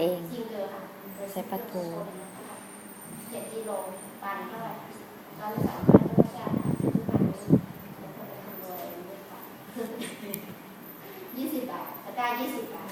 เองจริงเลยค่ะใช้ปลาทูเจ็ดกิโลปันเท่าไหร่ตอนสามพันก็ใช่ยี่สิบบาทตะกร้ายี่สิบบาท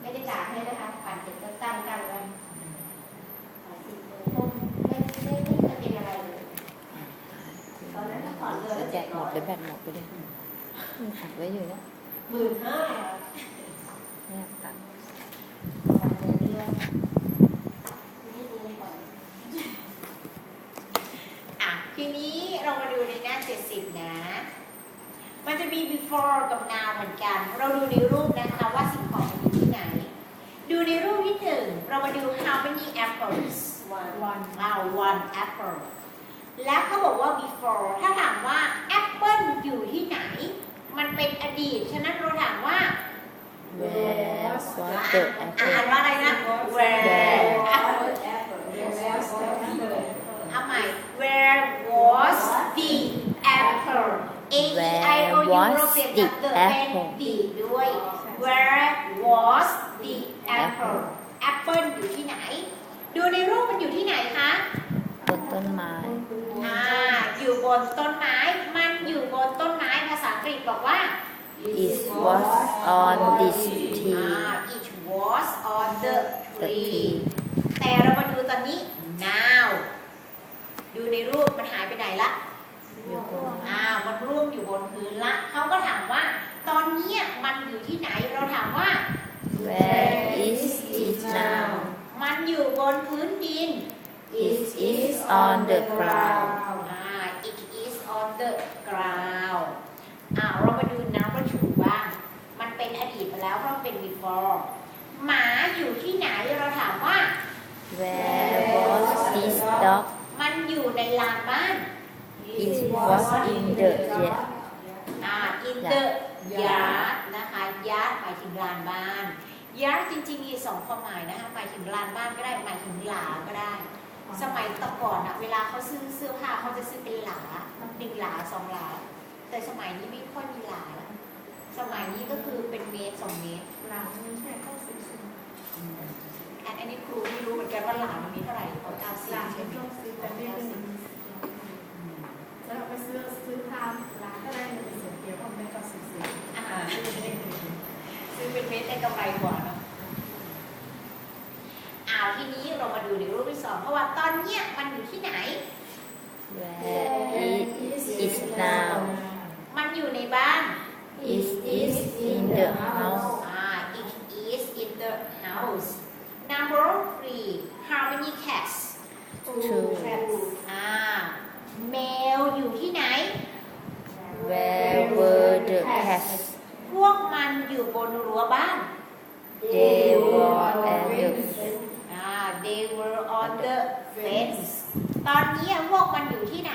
ไม่ได้จ่ายให้นะคะปั่นเสร็จก็ตั้งตั้งไว้ขายสิบโลพวกไม่ไม่ไม่เคยเป็นอะไรเลยตอนนั้นก็ผ่อนเลยจะแจกหมดหรือแบตหมดไปเลยมันขัดไว้อยู่แล้วหมื่นห้า เนี่ยตัด อะทีนี้เรามาดูในหน้า 70 นะ มันจะมี before กับ now เหมือนกัน เราดูในรูปนะคะว่าสิ่งของมันอยู่ที่ไหน ดูในรูปที่หนึ่งเรามาดู how many apples วันเอา one apple แล้วเขาบอกว่า before ถ้าถามว่า apple อยู่ที่ไหน มันเป็นอดีต ฉะนั้นเราถามว่าแวร์สวอเตอร์แอปเปิอ่านลว่าอะไรนะ where เอาใหม่ where was the apple A E I O U เราเปลี่ยนจาก the เป็น the ด้วย where was the apple apple อยู่ที่ไหน ดูในรูปมันอยู่ที่ไหนคะบนต้นไม้อ่าอยู่บนต้นไม้ มันอยู่บนต้นไม้ภาษาอังกฤษบอกว่า it was on this อ่า tree it was on the the tree tree แต่เรามาดูตอนนี้ now ดูในรูปมันหายไปไหนละ อยู่บนอ่ามันร่วงอยู่บนพื้นละเขาก็ถามว่า ตอนเนี้ยมันอยู่ที่ไหนเราถามว่า where is it now มันอยู่บนพื้นดิน it is on the ground อ่า it is on the ground อ่าเรามาดู number two บ้าง มันเป็นอดีตไปแล้วเพราะมันเป็น before หมาอยู่ที่ไหนเราถามว่า where was this dog มันอยู่ในลานบ้าน it was in the yard อ่า in the yard นะคะ yard หมายถึงลานบ้าน yard จริงๆมีสองความหมายนะคะ หมายถึงลานบ้านก็ได้ หมายถึงหลาก็ได้ สมัยแตะก่อนอะเวลาเขาซื้อเสื้อผ้าเขาจะซื้อเป็นหลาหนึ่งหลาสองหลา แต่สมัยนี้ไม่ค่อยมีหลาแล้วสมัยนี้ก็คือเป็นเมตรสองเมตรหลังนี่แค่เก้าสิบสิบอันอันนี้ครูไม่รู้เหมือนกันว่าหลามันมีเท่าไหร่เขาเก้าสิบหลังใช่ไหมต้องซื้อแต่ไม่ได้แล้วไปซื้อซื้อทามร้านก็ได้เงินเสียเดียวเพราะไม่ก็สิบสิบ อ่าซื้อเป็นเมตรได้กำไรกว่าเนอะอ้าวทีนี้เรามาดูในรูปที่สองเพราะว่าตอนเนี้ยมันอยู่ที่ไหน where it is now มันอยู่ในบ้าน it is in the house อ่า it is in the house number three how many cats two อ่า แมวอยู่ที่ไหน where were the cats พวกมันอยู่บนรั้วบ้าน they were at the อ่า they were on the fence ตอนนี้ พวกมันอยู่ที่ไหน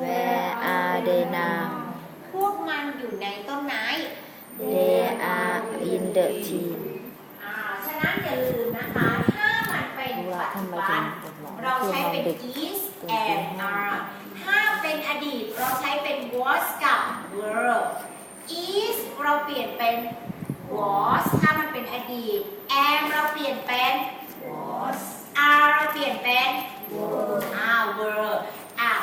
where are they now พวกมันอยู่ในต้นไม้ they are in the tree อ่าฉะนั้นอย่าลืมนะคะ ถ้ามันเป็นว่าปัจทำจุไมบัถึนงปวดหลังเราคือใช้นอนเป็นดึก is and are ถ้าเป็นอดีตเราใช้เป็น was กับ were is เราเปลี่ยนเป็น was ถ้ามันเป็นอดีต am เราเปลี่ยนเป็น was are เราเปลี่ยนเป็น were อ้าว were อ้าว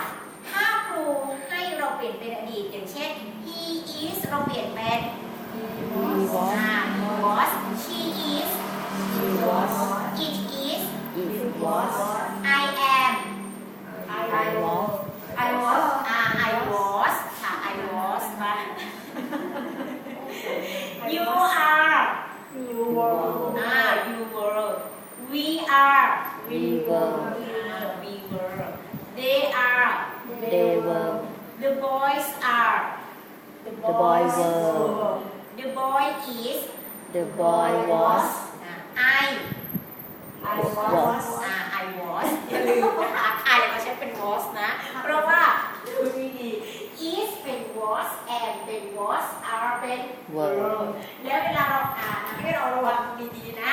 ถ้าครูให้เราเปลี่ยนเป็นอดีตอย่างเช่น he is เราเปลี่ยนเป็น he was อ่า was she is she was it is it was I am I was I was อ่า I was ค่ะ I was มา you are ยูวอร์ อ่า you were we are we were อ่า we were they are they were the boys are the boy were the boy is the boy was อ่า I was อ่า I was อย่าลืมนะคะ I เราใช้เป็น was นะ เพราะว่าดูดีๆ is เป็น was and เป็น was are เป็น were แล้วเวลาเราอ่านให้เราระวังดีๆนะ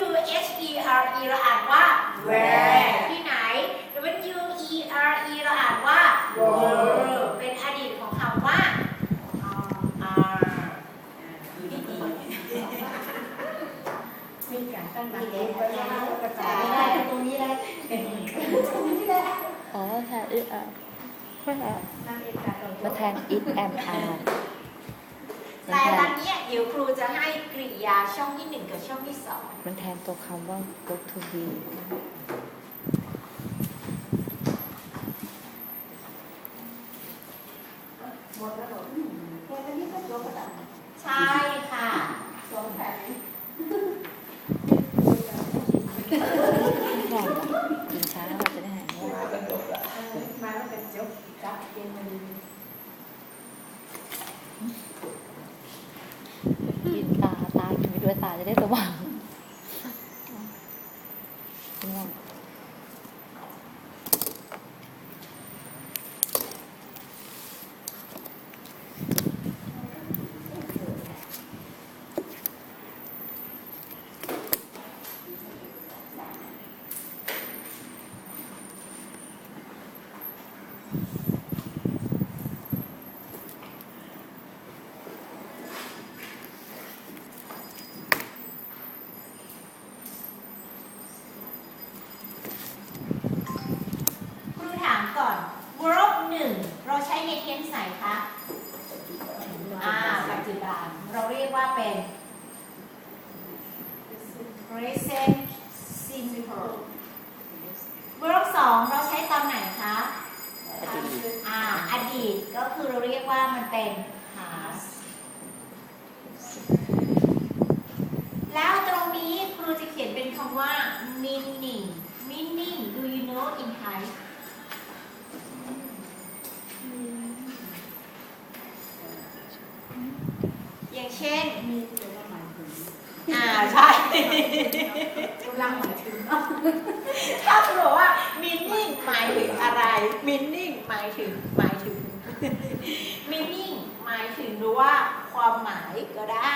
W H E R E เราอ่านว่า where ที่ไหน W E R E เราอ่านว่า were เป็นอดีตของคำว่า are อ่าดูดีๆ มาแทน it am are มันแต่แทตอนนนี้เดี๋ยวครูจะให้กริยาช่องที่หนึ่งกับช่องที่สองมันแทนตัวคำว่า go to be ใช่ค่ะ สองแผ่น แข่งกินช้าเราจะได้หายง่วง มาแล้วเป็นจบจับเกมมัน กินตา ตา กินไปด้วย ตาจะได้สว่างวง ครูถามก่อน verb หนึ่งเราใช้ในเทนส์ ไหนคะอ่าปัจจุบันเราเรียกว่าเป็น present simple verb สองเราใช้ตอนไหนคะอ่าอดีตก็คือเราเรียกว่ามันเป็น past แล้วตรงนี้ครูจะเขียนเป็นคำว่า meaning meaning do you know in Thai อย่าง เช่นมีตัวละหมายถึงอ่าใช่กำลังหมายถึง ถ้าครูบอกว่า meaning หมายถึงอะไร meaning หมายถึงหมายถึง meaning หมายถึงรู้ว่าความหมายก็ได้